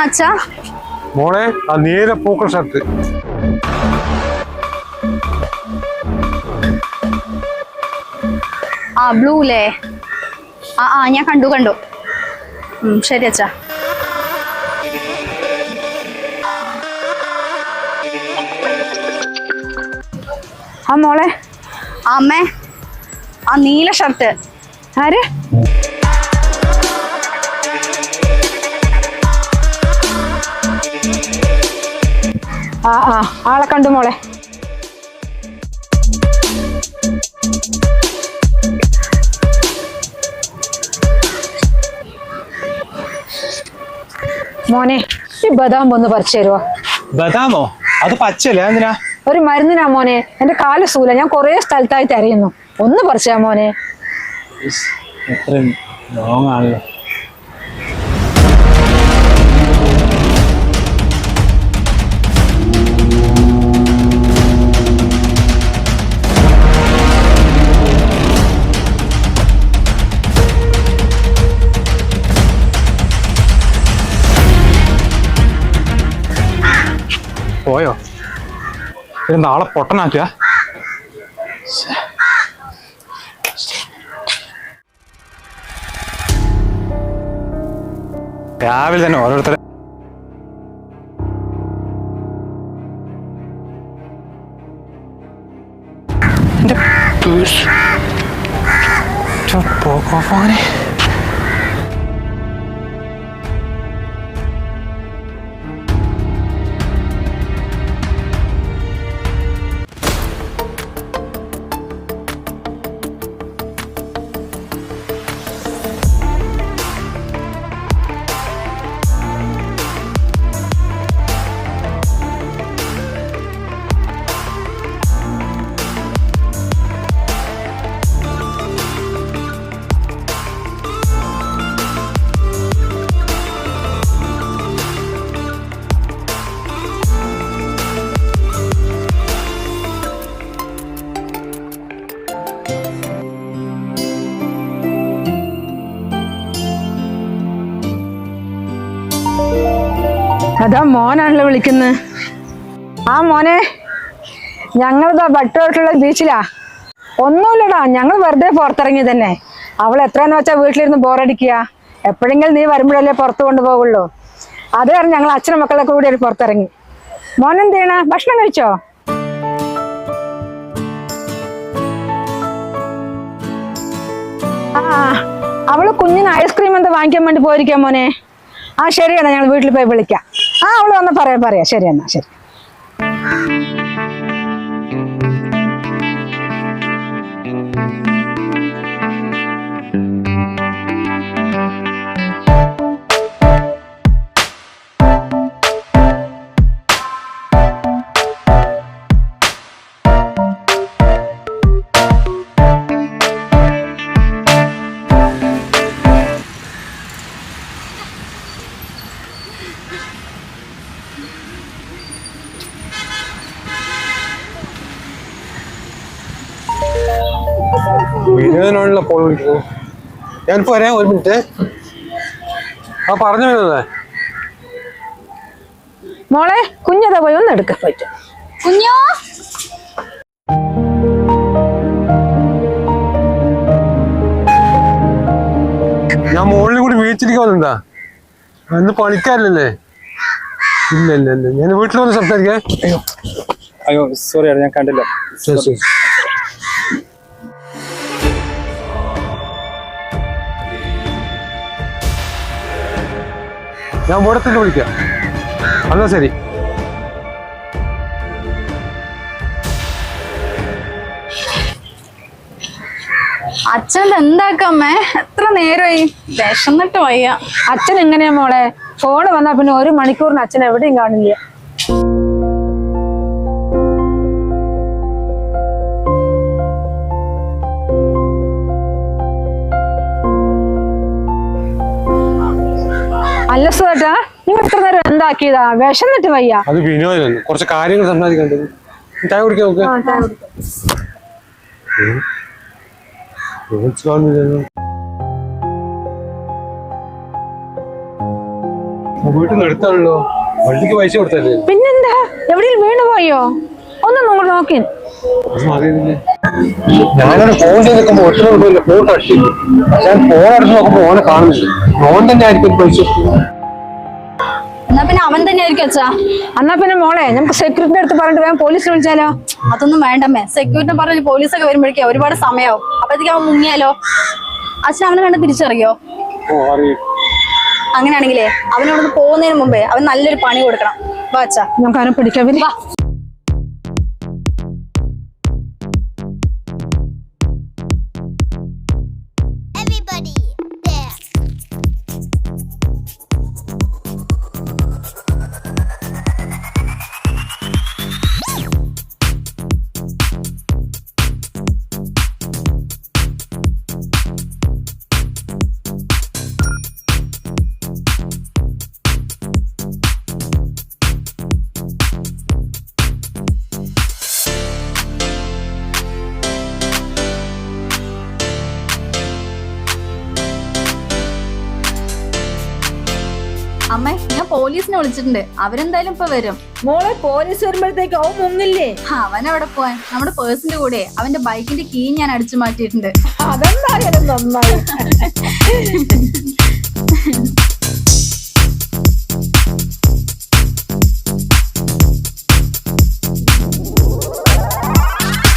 അച്ഛാ. മോളെ ആ നീല പൂക്കൾ ഷർട്ട്. ആ ബ്ലൂ അല്ലേ ആ ആ ഞാൻ കണ്ടു കണ്ടു. ശരി അച്ഛാ. ആ മോളെ. ആ, അമ്മേ. ആ നീല ഷർട്ട്. ആര്? ആ ആ ആളെ കണ്ടു മോളെ. മോനെ ഈ ബദാം ഒന്ന് പറിച്ചു തരുവോ? ബദാമോ? അത് പച്ചല്ലേ എന്തിനാ ഒരു മരുന്നിനാ മോനെ എന്റെ കാൽ സൂല ഞാൻ കൊറേ സ്ഥലത്തായി തിരയുന്നു. ഒന്ന് പറിച്ചാ മോനെ. പോയോ? ഇത് നാളെ പൊട്ടനാക്കുക രാവിലെ തന്നെ ഓരോരുത്തരെ എന്റെ പേഴ്സ് പോകാനെ അതാ മോനാണല്ലോ വിളിക്കുന്നത് ആ മോനെ ഞങ്ങളിതാ ബട്ടോട്ടുള്ള ബീച്ചിലാ. ഒന്നുമില്ലടാ ഞങ്ങൾ വെറുതെ പുറത്തിറങ്ങി തന്നെ. അവൾ എത്രയെന്ന് വെച്ചാൽ വീട്ടിലിരുന്ന് ബോറടിക്കുക. എപ്പോഴെങ്കിലും നീ വരുമ്പോഴല്ലേ പുറത്ത് കൊണ്ടുപോകുള്ളൂ അത് കാരണം ഞങ്ങൾ അച്ഛനും മക്കളൊക്കെ കൂടി പുറത്തിറങ്ങി. മോൻ ചെയ്യണ ഭക്ഷണം കഴിച്ചോ? ആ അവൾ കുഞ്ഞിന് ഐസ്ക്രീം എന്താ വാങ്ങിക്കാൻ വേണ്ടി പോയിരിക്കാം മോനെ? ആ ശരിയാണ് ഞങ്ങൾ വീട്ടിൽ പോയി വിളിക്കാം. ആ അവൾ വന്ന് പറയാം പറയാം. ശരി എന്നാ ശരി. വിനോദനാണല്ലോ ഫോൺ വിളിക്കുന്നത് ഞാനിപ്പോ വരാം ഒരു മിനിറ്റ് ആ പറഞ്ഞു വരുന്നതേ മോളെ കുഞ്ഞതാ പോയി ഒന്ന് കുഞ്ഞോ? ഞാൻ മുകളിൽ കൂടി വീഴ്ചിരിക്കാൻ വന്നെന്താ അന്ന് പണിക്കാരില്ലല്ലേ? ഇല്ല ഇല്ല ഇല്ല ഞാൻ വീട്ടിൽ വന്ന് സംസാരിക്കാം. അയ്യോ. അയ്യോ സോറി ഞാൻ കണ്ടില്ല. ശരി ശരി. ഞാൻ ഓടത്തിന് വിളിക്കാം. എന്നാ ശരി. അച്ഛൻ എന്താക്കമ്മേ എത്ര നേരമായി? വിശന്നിട്ട് വയ്യ. അച്ഛൻ എങ്ങനെയാ മോളെ? ഫോൺ വന്നാ പിന്നെ ഒരു മണിക്കൂറിന് അച്ഛൻ എവിടെയും കാണില്ല. അല്ല സുഖേട്ടാ നിങ്ങൾ ഇത്ര നേരം എന്താക്കിയതാ വിശന്നിട്ട് വയ്യ. അത് വിനോദം കുറച്ച് കാര്യങ്ങൾ സംസാരിക്കണ്ടത് ചായ കുടിക്കാൻ നോക്ക്. വീട്ടിൽ എടുത്താണല്ലോ. വണ്ടിക്ക് പൈസ കൊടുത്തല്ലേ? പിന്നെന്താ? എവിടെയും വീണു പോയോ? ഒന്ന് നിങ്ങൾ നോക്കി. ഞാനവിടെ ഫോൺ ചെയ്ത് നിൽക്കുമ്പോ ഒറ്റ നോക്കില്ല ഫോൺ ടച്ച് ഞാൻ ഫോൺ അടിച്ച് നോക്കുമ്പോ ഓനെ കാണുന്നില്ല. ഓൻ തന്നെ ആയിരിക്കും പൈസ. എന്നാ പിന്നെ അവൻ തന്നെ ആയിരിക്കും അച്ഛാ. എന്നാ പിന്നെ മോളെ നമുക്ക് സെക്യൂരിറ്റിന്റെ അടുത്ത് പറഞ്ഞിട്ട് വേഗം പോലീസിനെ വിളിച്ചാലോ? അതൊന്നും വേണ്ടമ്മേ സെക്യൂരിറ്റി പറഞ്ഞ് പോലീസൊക്കെ വരുമ്പോഴേക്കും ഒരുപാട് സമയമാവും അപ്പോഴത്തേക്ക് അവൻ മുങ്ങിയാലോ? അച്ഛൻ അവനെ കണ്ട് തിരിച്ചറിയോ? ഓ അറിയും. അങ്ങനെയാണെങ്കിലേ അവനോട് പോകുന്നതിന് മുമ്പേ അവൻ നല്ലൊരു പണി കൊടുക്കണം. വാ അച്ഛാ. നമുക്ക് അവനെ പിടിക്കാൻ അമ്മേ ഞാൻ പോലീസിനെ വിളിച്ചിട്ടുണ്ട്. അവരെന്തായാലും ഇപ്പൊ വരും. മോളെ പോലീസ് വരുമ്പോഴത്തേക്ക് അവൻ മുങ്ങില്ലേ? അവൻ അവിടെ പോവാൻ? നമ്മുടെ പേഴ്സിന്റെ കൂടെ. അവന്റെ ബൈക്കിന്റെ കീ ഞാൻ അടിച്ചു മാറ്റിയിട്ടുണ്ട്. അതെന്തായാലും നന്നായി.